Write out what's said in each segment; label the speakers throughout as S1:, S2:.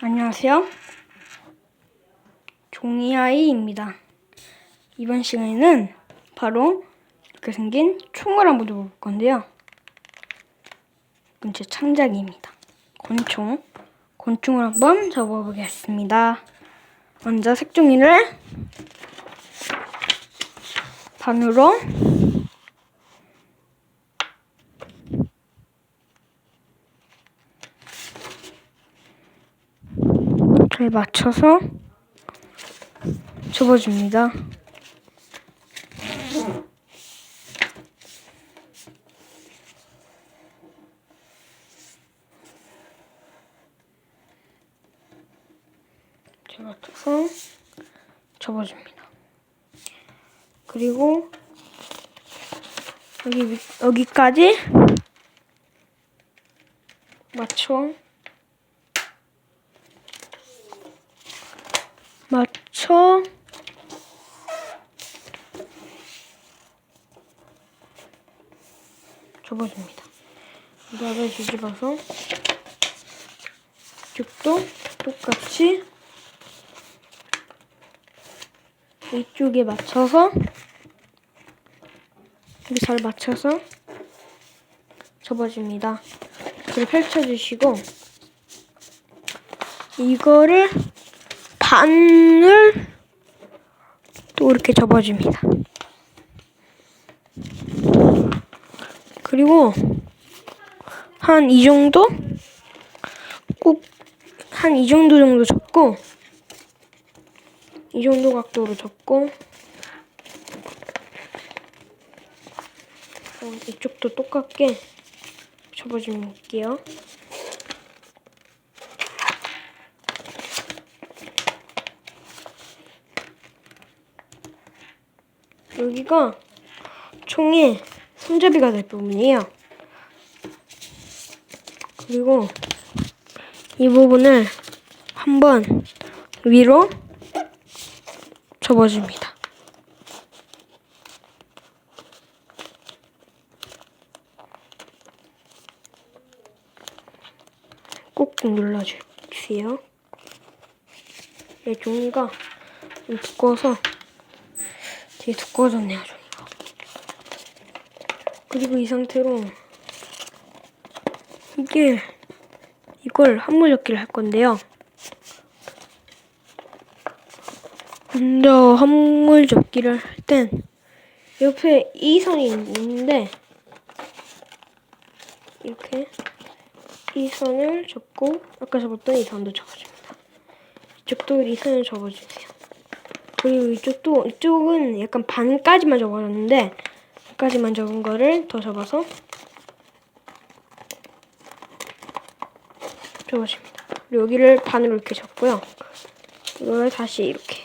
S1: 안녕하세요. 종이아이입니다. 이번 시간에는 바로 이렇게 생긴 총을 한번 접어볼 건데요. 이건 제 창작입니다. 권총. 권총을 한번 접어보겠습니다. 먼저 색종이를 반으로 잘 맞춰서 접어줍니다. 잘 맞춰서 접어줍니다. 그리고 여기 위- 여기까지 맞춰 맞춰 접어줍니다. 이거를 뒤집어서 이쪽도 똑같이 이쪽에 맞춰서 여기 잘 맞춰서 접어줍니다. 그리고 펼쳐주시고 이거를 반을 또 이렇게 접어줍니다. 그리고 한 이 정도 꼭 한 이 정도 정도 접고 이 정도 각도로 접고 어, 이쪽도 똑같게 접어줄게요. 여기가 총의 손잡이가 될 부분이에요. 그리고 이 부분을 한번 위로 접어줍니다. 꾹꾹 눌러주세요. 이 종이가 좀 두꺼워서 되게 두꺼워졌네요, 종이가. 그리고 이 상태로 이게 이걸 한물접기를 할 건데요. 먼저 한물 접기를 할 땐 옆에 이 선이 있는데 이렇게 이 선을 접고 아까 접었던 이 선도 접어줍니다. 이쪽도 이 선을 접어주세요. 그리고 이쪽도 이쪽은 약간 반까지만 접어줬는데 반까지만 접은 거를 더 접어서 접어줍니다. 여기를 반으로 이렇게 접고요. 이걸 다시 이렇게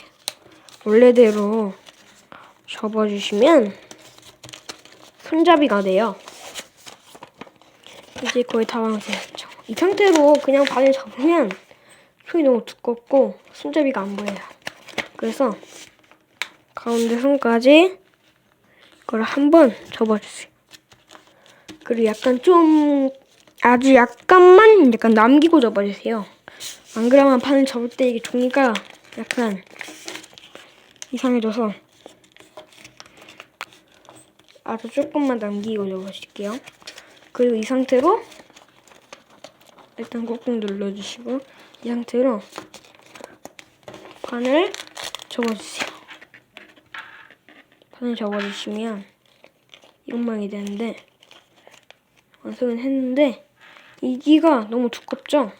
S1: 원래대로 접어주시면 손잡이가 돼요. 이제 거의 다 완성했죠. 이 상태로 그냥 반을 접으면 손이 너무 두껍고 손잡이가 안 보여요. 그래서 가운데 손까지 이걸 한번 접어주세요. 그리고 약간 좀 아주 약간만 약간 남기고 접어주세요. 안 그러면 판을 접을 때 이게 종이가 약간 이상해져서 아주 조금만 남기고 접어줄게요. 그리고 이 상태로 일단 꾹꾹 눌러주시고 이 상태로 판을 접어주세요. 판을 접어주시면 이것만이 되는데 완성은 했는데 이기가 너무 두껍죠?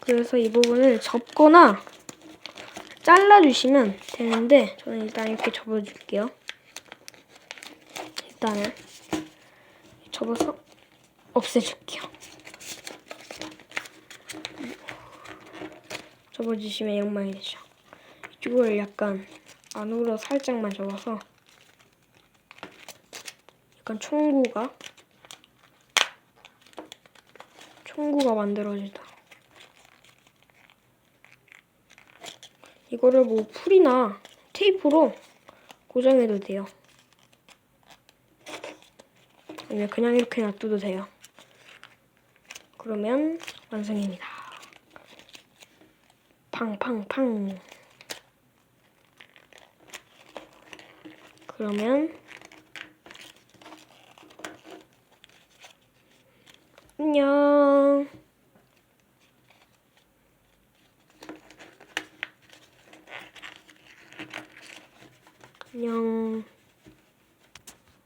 S1: 그래서 이 부분을 접거나 잘라주시면 되는데 저는 일단 이렇게 접어줄게요. 일단은 접어서 없애줄게요. 접어주시면 이런 되죠. 이쪽을 약간 안으로 살짝만 접어서 약간 총구가 총구가 만들어지다. 이거를 뭐 풀이나 테이프로 고정해도 돼요. 아니면 그냥 이렇게 놔둬도 돼요. 그러면 완성입니다. 팡팡팡. 그러면 안녕. 안녕.